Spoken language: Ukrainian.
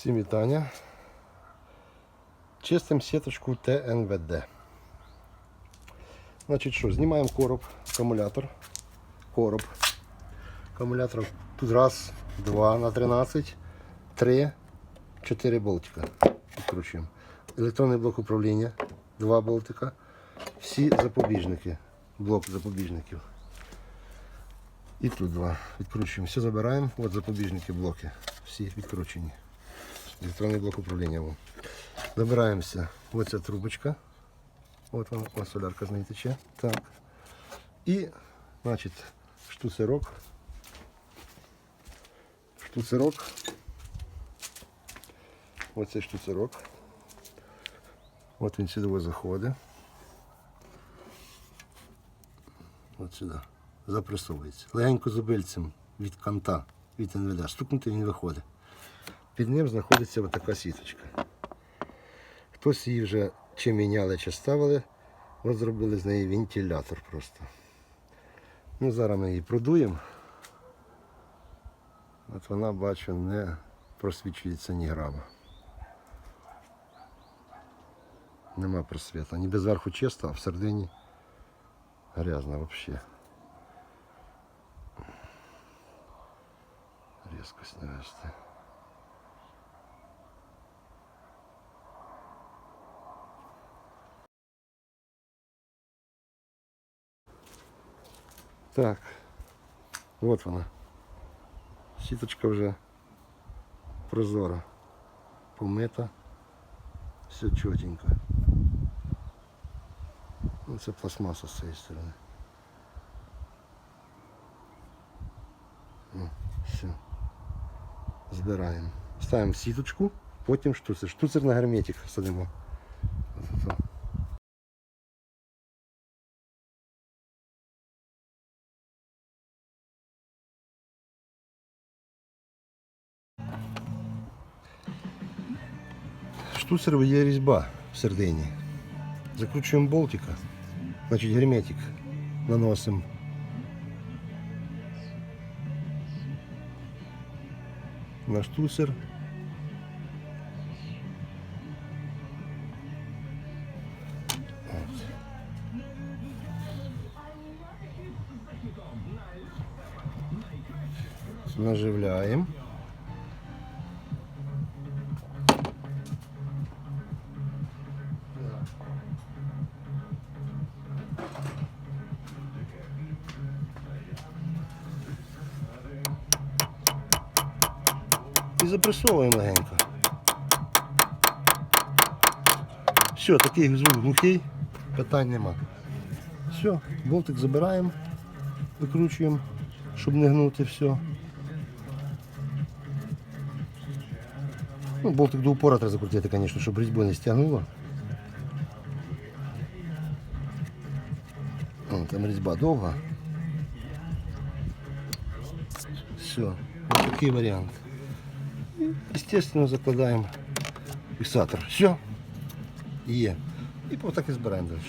Всім вітання. Чистим сіточку ТНВД. Значить що, знімаємо короб, акумулятор. Короб. Акумулятор тут раз, два на 13, три, чотири болтика. Відкручуємо. Електронний блок управління, два болтика. Всі запобіжники. Блок запобіжників. І тут два. Відкручуємо. Все забираємо. От запобіжники, блоки. Всі відкручені. Електронний блок управління. Во. Забираємося. Ось ця трубочка. От вона, ось солярка з неї тече. Так. І, значить, штуцерок. Штуцерок. Оце штуцерок. От він сюди заходить. От сюди. Запресовується. Легенько зубильцем від канта, від НВД. Стукнути він виходить. Під ним знаходиться така сіточка. Хтось її вже чи міняли, чи ставили, от зробили з неї вентилятор просто. Ну, зараз ми її продуємо. От вона, бачу, не просвічується ні грама. Нема просвіта. Ніби зверху чисто, а всередині грязно взагалі. Різкость навести. Так, от вона. Сіточка вже прозора, помита, все чотенько. Ну, Це пластмаса з цієї сторони. Ну, все. Збираємо. Ставимо в сіточку, потім штуцер. Штуцер на герметик садимо. штуцеру є різьба всередині. Закручуємо болтика, значить герметик наносимо. На штуцер. От. Наживляємо. І запресовуємо легенько. Все, такий звук глухий, питань нема. Все, болтик забираємо, викручуємо, щоб не гнути все. Ну, болтик до упора треба закрутити, звісно, щоб різьбу не стягнуло. Там різьба довга. Все, такий варіант. Естественно, закладаємо фіксатор. Все. Є. І по так і збираємо далі.